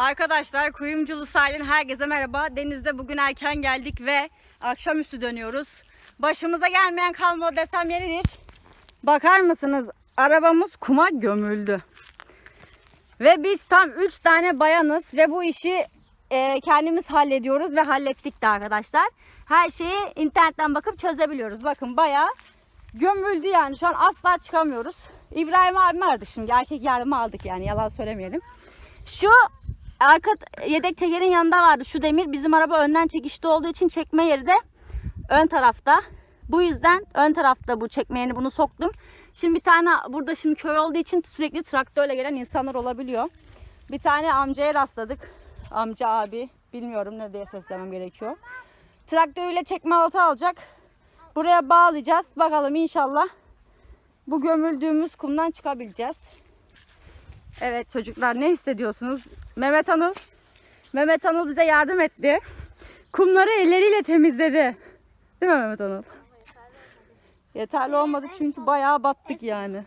Arkadaşlar Kuyumculu sahilin herkese merhaba. Denizde bugün erken geldik ve akşamüstü dönüyoruz. Başımıza gelmeyen kalmadı desem yeridir. Bakar mısınız? Arabamız kuma gömüldü. Ve biz tam 3 tane bayanız ve bu işi e, kendimiz hallediyoruz ve hallettik de arkadaşlar. Her şeyi internetten bakıp çözebiliyoruz. Bakın bayağı gömüldü yani şu an asla çıkamıyoruz. İbrahim abimi aradık şimdi erkek yardımı aldık yani yalan söylemeyelim. Şu arka yedek tekerin yanında vardı şu demir. Bizim araba önden çekişte olduğu için çekme yeri de ön tarafta. Bu yüzden ön tarafta bu çekmeyeni bunu soktum. Şimdi bir tane burada şimdi köy olduğu için sürekli traktörle gelen insanlar olabiliyor. Bir tane amcaya rastladık. Amca abi bilmiyorum ne diye seslemem gerekiyor. Traktörüyle çekme altı alacak. Buraya bağlayacağız. Bakalım inşallah bu gömüldüğümüz kumdan çıkabileceğiz. Evet çocuklar ne hissediyorsunuz? Mehmet Anıl Mehmet Anıl bize yardım etti. Kumları elleriyle temizledi. Değil mi Mehmet Anıl? Yeterli olmadı çünkü bayağı battık yani.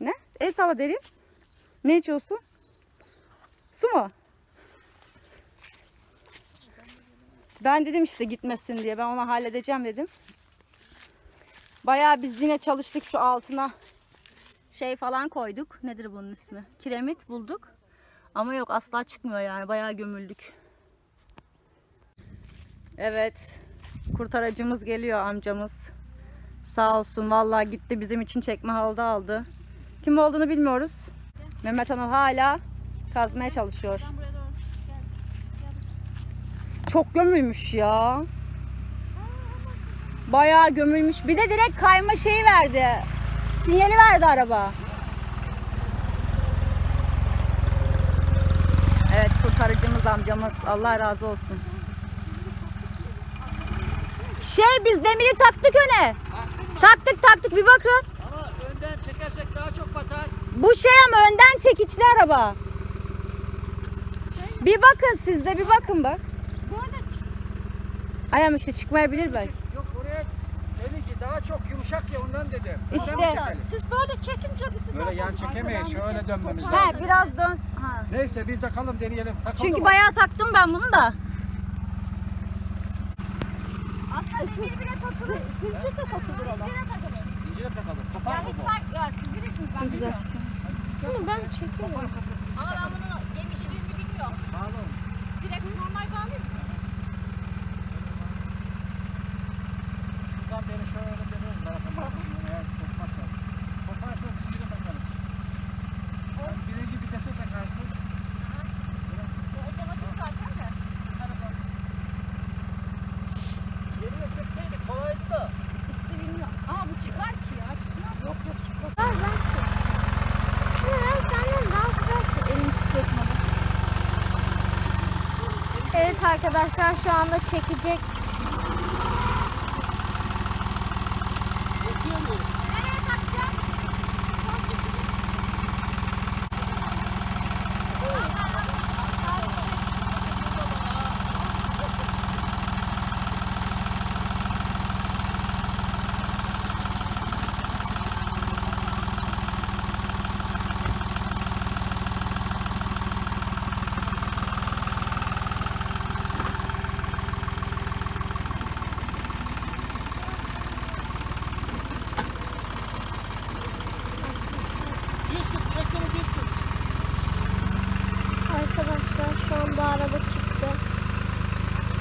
Ne? El salla derin. Ne içiyorsun? Su mu? Ben dedim işte gitmesin diye. Ben ona halledeceğim dedim. Bayağı biz yine çalıştık şu altına şey falan koyduk. Nedir bunun ismi? Kiremit bulduk. Ama yok asla çıkmıyor yani. Bayağı gömüldük. Evet. Kurtarıcımız geliyor amcamız. Sağ olsun vallahi gitti bizim için çekme halda aldı. Kim olduğunu bilmiyoruz. Mehmet Anıl hala kazmaya çalışıyor. Çok gömülmüş ya. Bayağı gömülmüş. Bir de direkt kayma şeyi verdi. Sinyali verdi araba. Evet kurtarıcımız amcamız. Allah razı olsun. Şey biz demiri taktık öne. Taktık taktık bir bakın. Ama önden çekersek daha çok batar. Bu şey ama önden çekiçli araba. Bir bakın siz de bir bakın bak. Ay ama işte çıkmayabilir belki. Yok oraya dedi ki daha çok yumuşak ya ondan dedi. İşte. Siz böyle çekince biz size Böyle yan çekemeyiz. Şöyle dönmemiz lazım. He biraz dön. Ha. Neyse bir takalım deneyelim. Takalım Çünkü mı? bayağı taktım ben bunu da. Aslında bile takılır. Zincir de takılır ona. Zincire takalım. Kopar Ya hiç fark ya siz bilirsiniz ben Güzel çıkıyor. Bunu ben çekiyorum. Ama ben bunun gemiciliğini bilmiyorum. Bağlı. Direkt normal bağlı mı? Buradan beni şöyle dönüyoruz. Bana Eğer kopmazsa. Koparsa zincire takalım. Yani birinci vitese takarsın. Bu otomatik zaten de. Araba. Geriye çekseydik kolaydı da. İşte bilmiyorum. Ama bu çıkar ki ya. Çıkmaz. Yok yok çıkmaz. Evet arkadaşlar şu anda çekecek.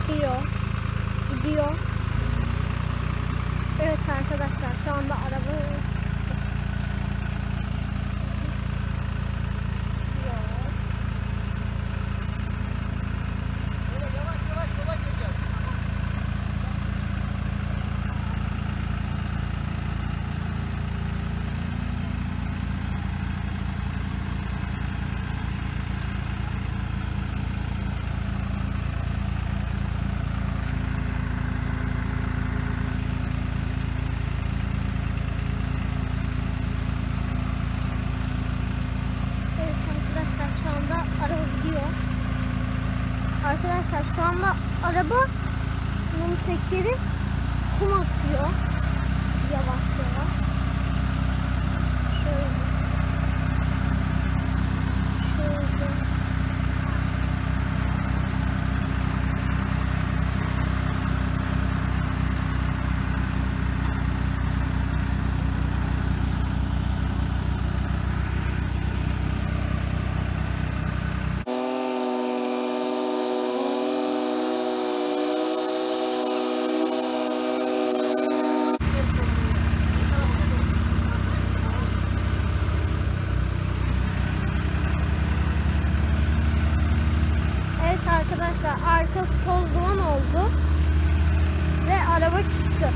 Çıkıyor. Gidiyor. Evet arkadaşlar şu anda araba çıktı. Gidiyor. Böyle yavaş yavaş yola gireceğiz. Evet arkadaşlar şu anda araba gidiyor. Arkadaşlar şu anda araba bunun tekeri kum atıyor. Yavaş yavaş. Şöyle. Şöyle. arkadaşlar arkası toz duman oldu. Ve araba çıktı.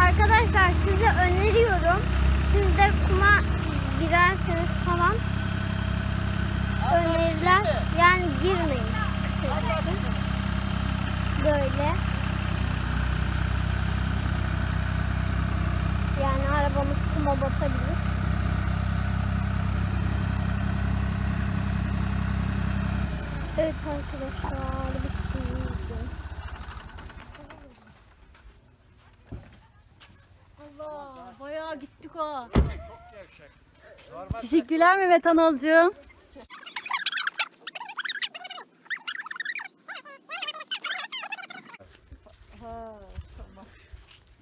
Arkadaşlar size öneriyorum. Siz de kuma girerseniz falan öneriler yani girmeyin kısacası. Böyle. Yani arabamız kuma batabilir. Evet arkadaşlar bitti. Allah bayağı gittik ha. Çok gevşek. Normal Teşekkürler Mehmet Analcığım.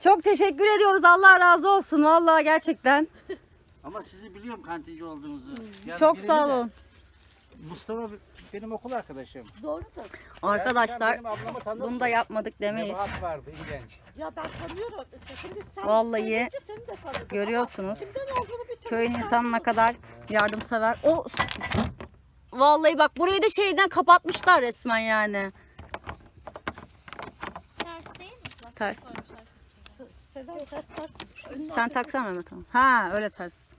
Çok teşekkür ediyoruz. Allah razı olsun. Vallahi gerçekten. Ama sizi biliyorum kantinci olduğunuzu. Yani Çok birini sağ de- olun. Mustafa benim okul arkadaşım. Doğrudur. Arkadaşlar bunu da yapmadık demeyiz. Nebahat vardı iğrenç. Ya ben tanıyorum. Şimdi sen Vallahi söyleyince seni de tanıdım. Görüyorsunuz. Ama kimden olduğunu bir türlü Köyün çıkartamıyorum. insanı ne kadar yardımsever. O Vallahi bak burayı da şeyden kapatmışlar resmen yani. Ters değil mi? Ters. Ters ters. Önüne Sen taksana Mehmet Hanım. Ha öyle ters.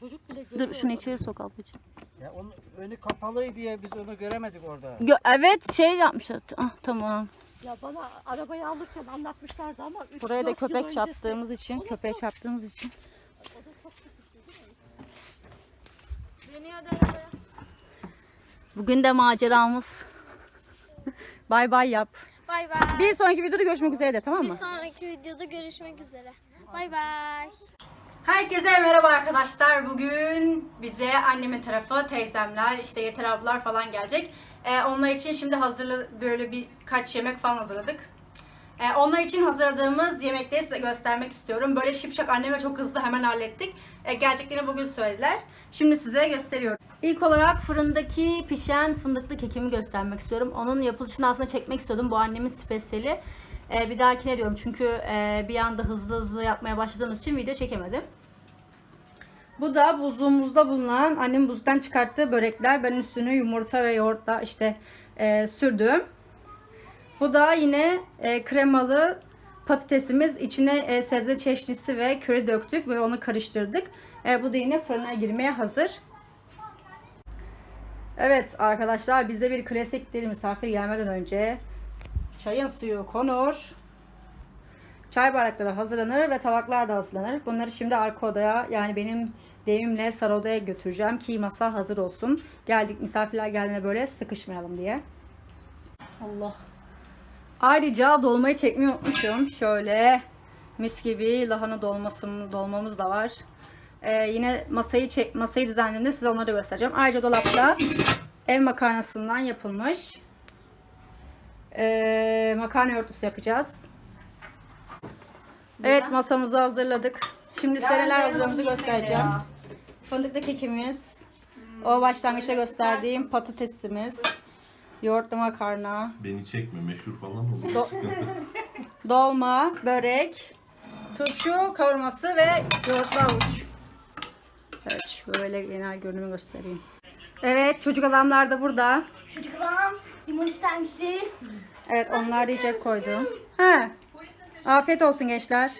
Çocuk bile görüyor. Dur şunu içeri sok ablacığım. Ya onun önü kapalıydı diye biz onu göremedik orada. Gö- evet şey yapmışlar. Ah tamam. Ya bana arabayı alırken anlatmışlardı ama 3 Buraya da köpek öncesi. çarptığımız için, köpeğe çarptığımız için. Beni hadi arabaya. Bugün de maceramız. bay bay yap. Bay bay. Bir sonraki videoda görüşmek üzere de tamam Bir mı? sonraki videoda görüşmek üzere. Bay bay. Herkese merhaba arkadaşlar. Bugün bize annemin tarafı, teyzemler, işte yeter ablalar falan gelecek. Ee, onlar için şimdi hazırlı böyle birkaç yemek falan hazırladık. Ee, onlar için hazırladığımız yemekleri size göstermek istiyorum. Böyle şipşak anneme çok hızlı hemen hallettik. Ee, geleceklerini bugün söylediler. Şimdi size gösteriyorum. İlk olarak fırındaki pişen fındıklı kekimi göstermek istiyorum. Onun yapılışını aslında çekmek istiyordum. Bu annemin spesiyeli. Ee, bir dahakine diyorum çünkü e, bir anda hızlı hızlı yapmaya başladığımız için video çekemedim. Bu da buzluğumuzda bulunan annemin buzluktan çıkarttığı börekler. Ben üstünü yumurta ve yoğurtla işte e, sürdüm. Bu da yine e, kremalı patatesimiz. İçine e, sebze çeşnisi ve köri döktük ve onu karıştırdık. E, bu da yine fırına girmeye hazır. Evet arkadaşlar bizde bir klasiktir misafir gelmeden önce. Çayın suyu konur. Çay bardakları hazırlanır ve tabaklar da hazırlanır. Bunları şimdi arka odaya yani benim devimle sarı odaya götüreceğim ki masa hazır olsun. Geldik misafirler geldiğinde böyle sıkışmayalım diye. Allah. Ayrıca dolmayı çekmeyi unutmuşum. Şöyle mis gibi lahana dolması, dolmamız da var. Ee, yine masayı çek, masayı düzenlediğimde size onları da göstereceğim. Ayrıca dolapta ev makarnasından yapılmış ee, makarna örtüsü yapacağız. Evet masamızı hazırladık. Şimdi size neler hazırladığımızı göstereceğim. Fındıklı kekimiz. O başlangıçta gösterdiğim patatesimiz. Yoğurtlu makarna. Beni çekme meşhur falan olur. Do- dolma, börek, turşu kavurması ve yoğurtlu havuç. Evet şöyle genel görünümü göstereyim. Evet çocuk adamlar da burada. Çocuklar limon ister misin? Evet onlar da yiyecek koydum. He. Afiyet olsun gençler.